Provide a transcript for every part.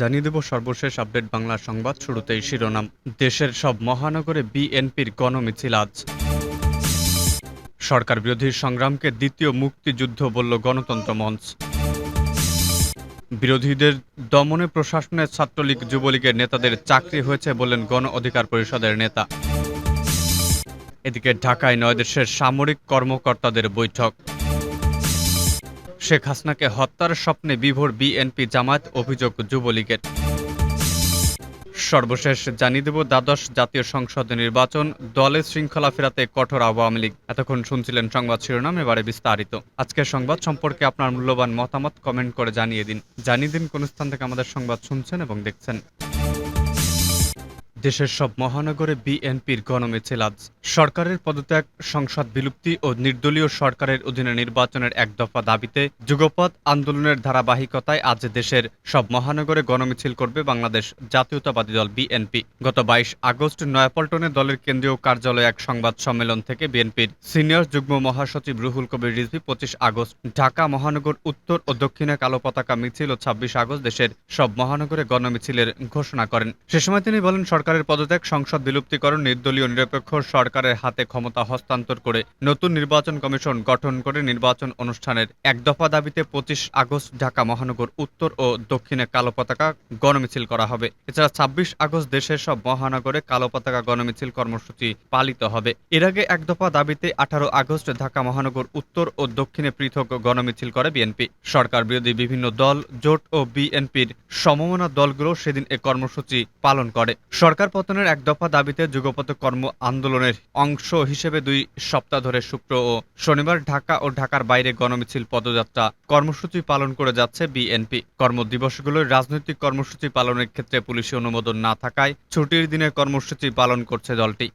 জানিয়ে দেব সর্বশেষ আপডেট বাংলা সংবাদ শুরুতেই শিরোনাম। দেশের সব মহানগরে বিএনপির গণমিছিল আজ। সরকার বিরোধী সংগ্রামকে দ্বিতীয় মুক্তিযুদ্ধ বলল গণতন্ত্র মঞ্চ। বিরোধীদের দমনে প্রশাসনের ছাত্রলীগ যুবলীগের নেতাদের চাকরি হয়েছে বললেন গণ অধিকার পরিষদের নেতা। এদিকে ঢাকায় নয় দেশের সামরিক কর্মকর্তাদের বৈঠক। শেখ হাসনাকে হত্যার স্বপ্নে বিভোর বিএনপি জামায়াত অভিযোগ যুবলীগের। সর্বশেষ জানিয়ে দেব, দ্বাদশ জাতীয় সংসদ নির্বাচন দলে শৃঙ্খলা ফেরাতে কঠোর আওয়ামী লীগ। এতক্ষণ শুনছিলেন সংবাদ শিরোনাম, এবারে বিস্তারিত। আজকের সংবাদ সম্পর্কে আপনার মূল্যবান মতামত কমেন্ট করে জানিয়ে দিন। জানিয়ে দিন কোন স্থান থেকে আমাদের সংবাদ শুনছেন এবং দেখছেন। দেশের সব মহানগরে বিএনপির গণমিছিল। আজ সরকারের পদত্যাগ, সংসদ বিলুপ্তি ও নির্দলীয় সরকারের অধীনে নির্বাচনের এক দফা দাবিতে যুগপৎ আন্দোলনের ধারাবাহিকতায় আজ দেশের সব মহানগরে গণমিছিল করবে বাংলাদেশ জাতীয়তাবাদী দল বিএনপি। গত বাইশ আগস্ট নয়াপল্টনে দলের কেন্দ্রীয় কার্যালয়ে এক সংবাদ সম্মেলন থেকে বিএনপির সিনিয়র যুগ্ম মহাসচিব রুহুল কবির রিজভি পঁচিশ আগস্ট ঢাকা মহানগর উত্তর ও দক্ষিণে কালো পতাকা মিছিল ও ছাব্বিশ আগস্ট দেশের সব মহানগরে গণমিছিলের ঘোষণা করেন। সে সময় তিনি বলেন সরকারের পদত্যাগ, সংসদ বিলুপ্তিকরণ, নির্দলীয় নিরপেক্ষ সরকারের হাতে ক্ষমতা হস্তান্তর করে নতুন নির্বাচন কমিশন গঠন করে নির্বাচন অনুষ্ঠানের এক দফা দাবিতে পঁচিশ আগস্ট ঢাকা মহানগর উত্তর ও দক্ষিণে কালো পতাকা গণমিছিল করা হবে। এছাড়া ছাব্বিশ আগস্ট দেশের সব মহানগরে কালো পতাকা গণমিছিল কর্মসূচি পালিত হবে। এর আগে এক দফা দাবিতে আঠারো আগস্ট ঢাকা মহানগর উত্তর ও দক্ষিণে পৃথক গণমিছিল করে বিএনপি। সরকার বিরোধী বিভিন্ন দল, জোট ও বিএনপির সমমনা দলগুলো সেদিন এ কর্মসূচি পালন করে। সরকার পতনের এক দফা দাবিতে যুগপথ কর্ম আন্দোলনের অংশ হিসেবে দুই সপ্তাহ ধরে শুক্র ও শনিবার ঢাকা ও ঢাকার বাইরে গণমিছিল পদযাত্রা কর্মসূচি পালন করে যাচ্ছে বিএনপি। কর্মদিবসগুলোর রাজনৈতিক কর্মসূচি পালনের ক্ষেত্রে পুলিশি অনুমোদন না থাকায় ছুটির দিনে কর্মসূচি পালন করছে দলটি।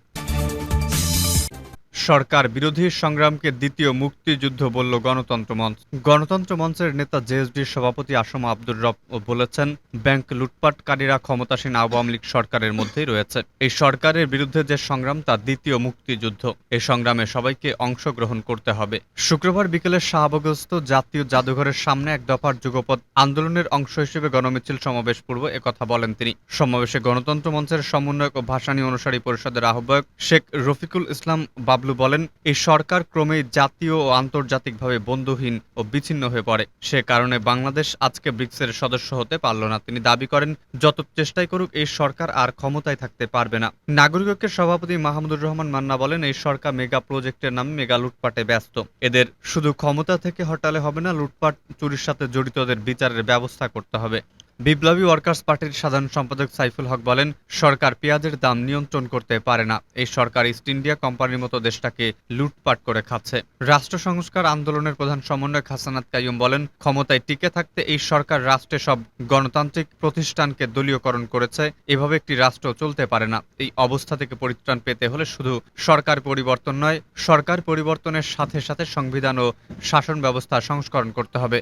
সরকার বিরোধী সংগ্রামকে দ্বিতীয় মুক্তিযুদ্ধ বলল গণতন্ত্র মঞ্চ। গণতন্ত্র মঞ্চের নেতা জেএসডির সভাপতি আসম আব্দুর রব বলেছেন, ব্যাংক লুটপাটকারীরা ক্ষমতাসীন আওয়ামী লীগ সরকারের মধ্যেই রয়েছে। এই সরকারের বিরুদ্ধে যে সংগ্রাম, তা দ্বিতীয় মুক্তিযুদ্ধ। এই সংগ্রামে সবাইকে অংশগ্রহণ করতে হবে। শুক্রবার বিকেলে শাহবাগস্ত জাতীয় জাদুঘরের সামনে এক দফার যুগপৎ আন্দোলনের অংশ হিসেবে গণমিছিল সমাবেশ পূর্ব একথা বলেন তিনি। সমাবেশে গণতন্ত্র মঞ্চের সমন্বয়ক ও ভাসানী অনুসারী পরিষদের আহ্বায়ক শেখ রফিকুল ইসলাম বাবলু বলেন, এই সরকার ক্রমেই জাতীয় ও আন্তর্জাতিকভাবে বন্ধুহীন ও বিচ্ছিন্ন হয়ে পড়ে। সে কারণে বাংলাদেশ আজকে ব্রিক্সের সদস্য হতে পারল না। তিনি দাবি করেন, যত চেষ্টাই করুক, এই সরকার আর ক্ষমতায় থাকতে পারবে না। নাগরিক ঐক্যের সভাপতি মাহমুদুর রহমান মান্না বলেন, এই সরকার মেগা প্রজেক্টের নামে মেগা লুটপাটে ব্যস্ত। এদের শুধু ক্ষমতা থেকে হটালে হবে না, লুটপাট চুরির সাথে জড়িতদের বিচারের ব্যবস্থা করতে হবে। বিপ্লবী ওয়ার্কার্স পার্টির সাধারণ সম্পাদক সাইফুল হক বলেন, সরকার পেঁয়াজের দাম নিয়ন্ত্রণ করতে পারে না। এই সরকার ইস্ট ইন্ডিয়া কোম্পানির মতো দেশটাকে লুটপাট করে খাচ্ছে। রাষ্ট্র সংস্কার আন্দোলনের প্রধান সমন্বয়ক হাসানাত কাইয়ুম বলেন, ক্ষমতায় টিকে থাকতে এই সরকার রাষ্ট্রে সব গণতান্ত্রিক প্রতিষ্ঠানকে দলীয়করণ করেছে। এভাবে একটি রাষ্ট্র চলতে পারে না। এই অবস্থা থেকে পরিত্রাণ পেতে হলে শুধু সরকার পরিবর্তন নয়, সরকার পরিবর্তনের সাথে সাথে সংবিধান ও শাসন ব্যবস্থা সংস্করণ করতে হবে।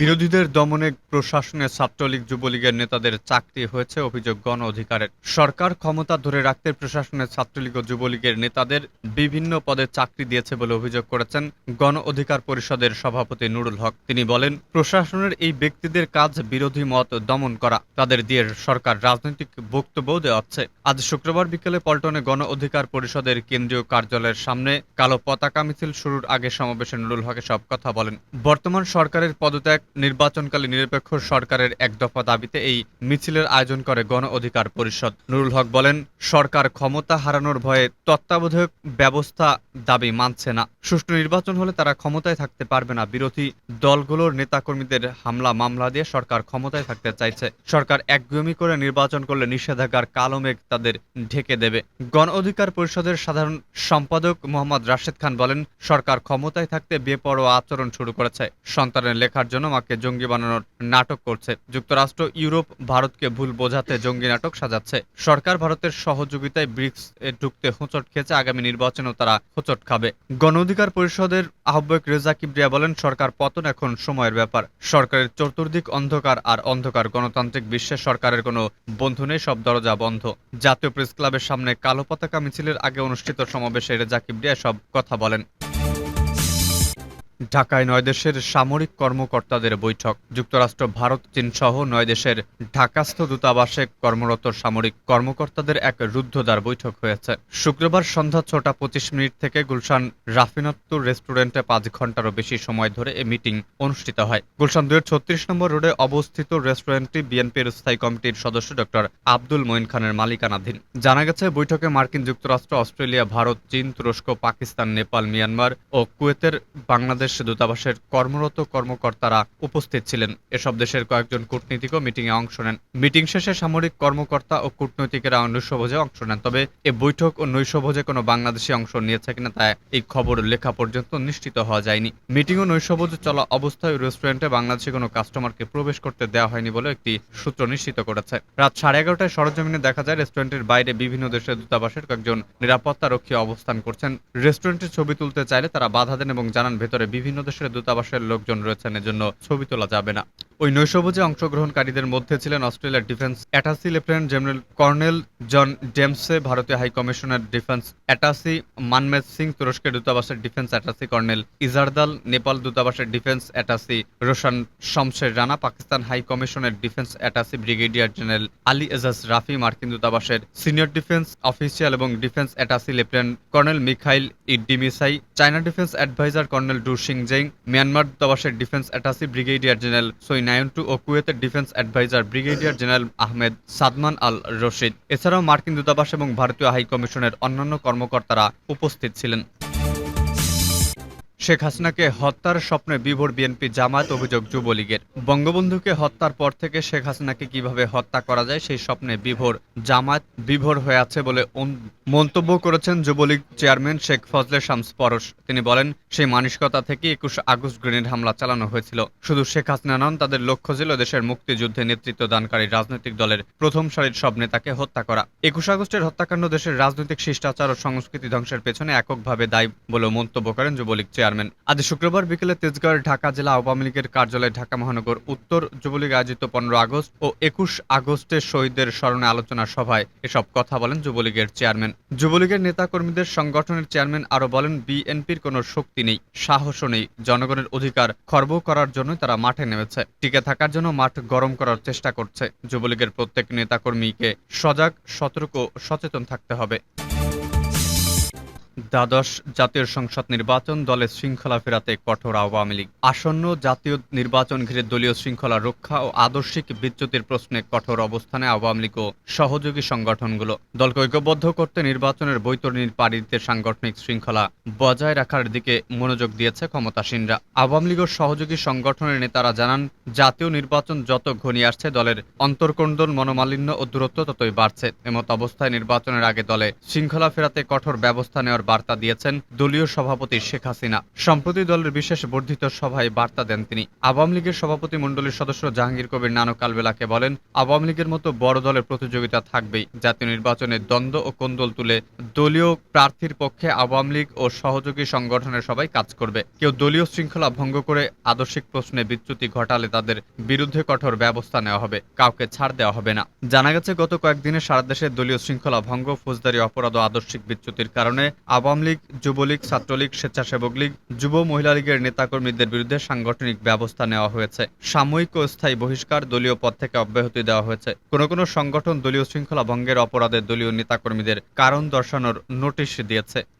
বিরোধীদের দমনে প্রশাসনের ছাত্রলীগ, যুবলীগের নেতাদের চাকরি হয়েছে, অভিযোগ গণ অধিকারের। সরকার ক্ষমতা ধরে রাখতে প্রশাসনের ছাত্রলীগ ও যুবলীগের নেতাদের বিভিন্ন পদে চাকরি দিয়েছে বলে অভিযোগ করেছেন গণ অধিকার পরিষদের সভাপতি নুরুল হক। তিনি বলেন, প্রশাসনের এই ব্যক্তিদের কাজ বিরোধী মত দমন করা, তাদের দিয়ে সরকার রাজনৈতিক বক্তব্য দেওয়াচ্ছে। আজ শুক্রবার বিকেলে পল্টনে গণ অধিকার পরিষদের কেন্দ্রীয় কার্যালয়ের সামনে কালো পতাকা মিছিল শুরুর আগে সমাবেশে নুরুল হকে সব কথা বলেন। বর্তমান সরকারের পদত্যাগ নির্বাচনকালে নিরপেক্ষ সরকারের এক দফা দাবিতে এই মিছিলের আয়োজন করে গণ অধিকার পরিষদ। নুরুল হক বলেন, সরকার ক্ষমতা হারানোর ভয়ে তত্ত্বাবধায়ক ব্যবস্থা দাবি মানছে না। সুষ্ঠু নির্বাচন হলে তারা ক্ষমতায় থাকতে পারবে না। বিরোধী দলগুলোর নেতাকর্মীদের হামলা, মামলা দিয়ে সরকার ক্ষমতায় থাকতে চাইছে। সরকার একগুমি করে নির্বাচন করলে নিষেধাজ্ঞার কালো মেঘ তাদের ঢেকে দেবে। গণ অধিকার পরিষদের সাধারণ সম্পাদক মোহাম্মদ রাশেদ খান বলেন, সরকার ক্ষমতায় থাকতে বেপরোয়া আচরণ শুরু করেছে। সন্তানের লেখার জন্য মাকে জঙ্গি বানানোর নাটক করছে। যুক্তরাষ্ট্র, ইউরোপ, ভারতকে ভুল বোঝাতে জঙ্গি নাটক সাজাচ্ছে। সরকার ভারতের সহযোগিতায় ব্রিক্স এ ঢুকতে হোঁচট খেয়েছে। আগামী নির্বাচনেও তারা হোঁচট খাবে। গণ অধিকার পরিষদের আহ্বায়ক রেজা কিবরিয়া বলেন, সরকার পতন এখন সময়ের ব্যাপার। সরকারের চতুর্দিক অন্ধকার আর অন্ধকার। গণতান্ত্রিক বিশ্বে সরকারের কোনো বন্ধু নেই, সব দরজা বন্ধ। জাতীয় প্রেস ক্লাবের সামনে কালো পতাকা মিছিলের আগে অনুষ্ঠিত সমাবেশে রেজা কিবরিয়া সব কথা বলেন। ঢাকায় নয় দেশের সামরিক কর্মকর্তাদের বৈঠক। যুক্তরাষ্ট্র, ভারত, চীন সহ নয় দেশের ঢাকাস্থ দূতাবাসে কর্মরত সামরিক কর্মকর্তাদের এক রুদ্ধদ্বার বৈঠক হয়েছে। শুক্রবার সন্ধ্যা ছটা পঁচিশ মিনিট থেকে গুলশান রাফিনাত্তুর রেস্টুরেন্টে পাঁচ ঘন্টারও বেশি সময় ধরে এ মিটিং অনুষ্ঠিত হয়। গুলশান দুয়ের ছত্রিশ নম্বর রোডে অবস্থিত রেস্টুরেন্টটি বিএনপির স্থায়ী কমিটির সদস্য ডক্টর আব্দুল মঈন খানের মালিকানাধীন। জানা গেছে, বৈঠকে মার্কিন যুক্তরাষ্ট্র, অস্ট্রেলিয়া, ভারত, চীন, তুরস্ক, পাকিস্তান, নেপাল, মিয়ানমার ও কুয়েতের বাংলাদেশ দূতাবাসের কর্মরত কর্মকর্তারা উপস্থিত ছিলেন। এসব দেশের কয়েকজন কূটনীতিকও মিটিংয়ে অংশ নেন। মিটিং শেষে সামরিক কর্মকর্তা ও কূটনৈতিকেরা নৈশভোজে অংশ নেন, তবে এ বৈঠক ও নৈশভোজে কোনো বাংলাদেশি অংশ নিয়েছে কিনা তা এই খবর লেখা পর্যন্ত নিশ্চিত হওয়া যায়নি। মিটিং ও নৈশভোজ চলা অবস্থায় রেস্টুরেন্টে বাংলাদেশি কোনো কাস্টমারকে প্রবেশ করতে দেওয়া হয়নি বলে একটি সূত্র নিশ্চিত করেছে। রাত সাড়ে এগারোটায় সরজমিনে দেখা যায় রেস্টুরেন্টের বাইরে বিভিন্ন দেশের দূতাবাসের কয়েকজন নিরাপত্তা রক্ষী অবস্থান করছেন। রেস্টুরেন্টের ছবি তুলতে চাইলে তারা বাধা দেন এবং জানান ভেতরে বিভিন্ন দেশের দূতাবাসের লোকজন রয়েছেন, এজন্য ছবি তোলা যাবে না। ওই নৈশভোজে অংশগ্রহণকারীদের মধ্যে ছিলেন অস্ট্রেলিয়ার defence attache lieutenant general colonel John Dempsey, ভারতীয় হাই কমিশনের ডিফেন্স অ্যাটাসি মানমেদ সিং, তুরস্কের দূতাবাসের ডিফেন্স অ্যাটাসি কর্নেল ইজারদাল, নেপাল দূতাবাসের defence attache Roshan Shamsher Rana, Pakistan high কমিশনের defence attache brigadier general Ali Ejaz Rafi, মার্কিন দূতাবাসের সিনিয়র ডিফেন্স অফিসিয়াল এবং defence attache lieutenant colonel Mikhail ইডিমিসাই China defence adviser colonel Du সিংজেং Myanmar দূতাবাসের defence attache brigadier general সই নায়ন্টু ও কুয়েতের defence adviser brigadier general Ahmed Sadman Al Rashid. এছাড়াও মার্কিন দূতাবাস এবং ভারতীয় হাই কমিশনের অন্যান্য কর্মকর্তারা উপস্থিত ছিলেন। শেখ হাসিনাকে হত্যার স্বপ্নে বিভোর বিএনপি জামায়াত অভিযোগ যুবলীগের। বঙ্গবন্ধুকে হত্যার পর থেকে শেখ হাসিনাকে কীভাবে হত্যা করা যায় সেই স্বপ্নে বিভোর জামায়াত বিভোর হয়ে আছে বলে মন্তব্য করেছেন যুবলীগ চেয়ারম্যান শেখ ফজলে শামস পরশ। তিনি বলেন, সেই মানসিকতা থেকে একুশ আগস্ট গ্রেনেড হামলা চালানো হয়েছিল। শুধু শেখ হাসিনা নন, তাদের লক্ষ্য ছিল দেশের মুক্তিযুদ্ধে নেতৃত্ব দানকারী রাজনৈতিক দলের প্রথম সারির সব নেতাকে হত্যা করা। একুশ আগস্টের হত্যাকাণ্ড দেশের রাজনৈতিক শিষ্টাচার ও সংস্কৃতি ধ্বংসের পেছনে এককভাবে দায়ী বলে মন্তব্য করেন যুবলীগ চেয়ারম্যান। আজ শুক্রবার বিকেলে তেজগাঁওয়ের ঢাকা জেলা আওয়ামী লীগের কার্যালয়ে ঢাকা মহানগর উত্তর যুবলীগ আয়োজিত পনেরো আগস্ট ও একুশ আগস্টের শহীদদের স্মরণে আলোচনা সভায় এসব কথা বলেন যুবলীগের চেয়ারম্যান। যুবলীগের নেতাকর্মীদের সংগঠনের চেয়ারম্যান আরও বলেন, বিএনপির কোনো শক্তি নেই, সাহসও নেই, জনগণের অধিকার খর্ব করার জন্য তারা মাঠে নেমেছে, টিকে থাকার জন্য মাঠ গরম করার চেষ্টা করছে। যুবলীগের প্রত্যেক নেতাকর্মীকে সজাগ, সতর্ক সচেতন থাকতে হবে। দ্বাদশ জাতীয় সংসদ নির্বাচন দলের শৃঙ্খলা ফেরাতে কঠোর আওয়ামী লীগ। আসন্ন জাতীয় নির্বাচন ঘিরে দলীয় শৃঙ্খলা রক্ষা ও আদর্শিক বিচ্যুতির প্রশ্নে কঠোর অবস্থানে আওয়ামী লীগ ও সহযোগী সংগঠনগুলো। দলকে ঐক্যবদ্ধ করতে নির্বাচনের বৈতরণীর পাড়ি দিতে সাংগঠনিক শৃঙ্খলা বজায় রাখার দিকে মনোযোগ দিয়েছে ক্ষমতাসীনরা। আওয়ামী লীগ ও সহযোগী সংগঠনের নেতারা জানান, জাতীয় নির্বাচন যত ঘনিয়ে আসছে, দলের অন্তর্কন্দল মনোমালিন্য ও দূরত্ব ততই বাড়ছে। এমত অবস্থায় নির্বাচনের আগে দলে শৃঙ্খলা ফেরাতে কঠোর ব্যবস্থা নেওয়ার বার্তা দিয়েছেন দলীয় সভাপতি শেখ হাসিনা। সম্প্রতি দলের বিশেষ বর্ধিত সভায় বার্তা দেন তিনি। আওয়ামী লীগের সভাপতি মণ্ডলীর সদস্য জাহাঙ্গীর কবির নানক কালবেলাকে বলেন, আওয়ামী লীগের মতো বড় দলের প্রতিযোগিতা থাকবেই। জাতীয় নির্বাচনে দ্বন্দ্ব ও কোন্দল তুলে দলীয় প্রার্থীর পক্ষে আওয়ামী লীগ ও সহযোগী সংগঠনের সবাই কাজ করবে। কেউ দলীয় শৃঙ্খলা ভঙ্গ করে আদর্শিক প্রশ্নে বিচ্যুতি ঘটালে তাদের বিরুদ্ধে কঠোর ব্যবস্থা নেওয়া হবে। কাউকে ছাড় দেওয়া হবে না। জানা গেছে, গত কয়েকদিনে সারা দেশে দলীয় শৃঙ্খলা ভঙ্গ, ফৌজদারি অপরাধ ও আদর্শিক বিচ্যুতির কারণে আওয়ামী লীগ, যুবলীগ, ছাত্রলীগ, স্বেচ্ছাসেবক লীগ, যুব মহিলা লীগের নেতাকর্মীদের বিরুদ্ধে সাংগঠনিক ব্যবস্থা নেওয়া হয়েছে। সাময়িক ও স্থায়ী বহিষ্কার দলীয় পদ থেকে অব্যাহতি দেওয়া হয়েছে। কোনো কোনো সংগঠন দলীয় শৃঙ্খলা ভঙ্গের অপরাধে দলীয় নেতাকর্মীদের কারণ দর্শানোর নোটিশ দিয়েছে।